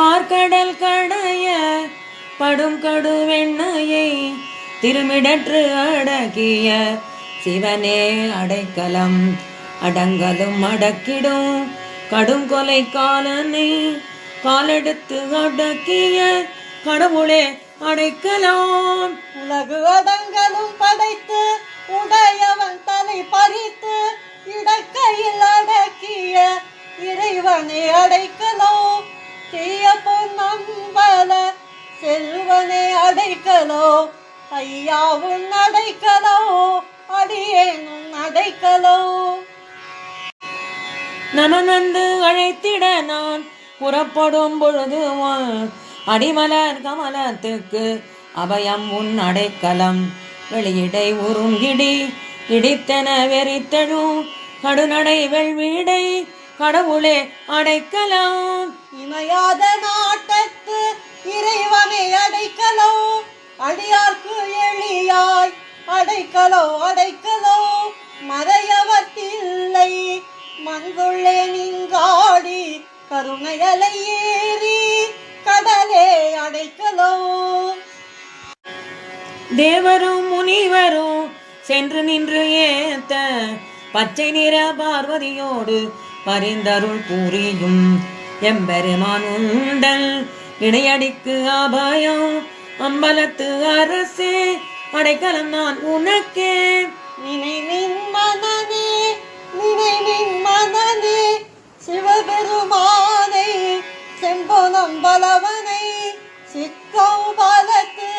பார்க்கடல் கடைய படும் கடுவெண்ணையை திருமிடற்று அடக்கிய சிவனே அடைக்கலம் அடங்கலும் அடக்கிடும். கடும் கொலை காலனை காலெடுத்து அடக்கிய கடவுளே அடைக்கலாம். உலகு அடங்கலும் படைத்து உடையவன் தலை பறித்து இடக்கையில் அடக்கிய இறைவனை அடைக்க செல்வனை அடைக்கலோ ஐயாவும் அடைக்கலோ அடியேனும் அடைக்கலோ. நனநந்து அழைத்திட நான் புறப்படும் பொழுது அடிமலர் கமலத்துக்கு அபயம் உன் அடைக்கலம். வெளியிடை உறும் இடி இடித்தென வெறித்தழும் கடுநடை வெள்வீடை கடவுளே அடைக்கலாம். இமையாத அடியார்க்கு எளியாய் அடைக்கலோ அடைக்கலோ. மறையவத்தில்லை மங்குள்ளே நீங்காடி கருணையலை ஏறி கடலே அடைக்கலோ. தேவரும் முனிவரும் சென்று நின்று ஏத்த பச்சை நிற பார்வதியோடு பரிந்தருள் புரியும் எம்பெருமான் உண்டல் இடையடிக்கு அபாயம் அம்பலத்து அரசே அடைக்கலம் நான் உனக்கே. நினைவின் மனனே நினைவின் மனனே சிவபெருமானை செம்பொனம் பலவனை சிக்கம் பலத்து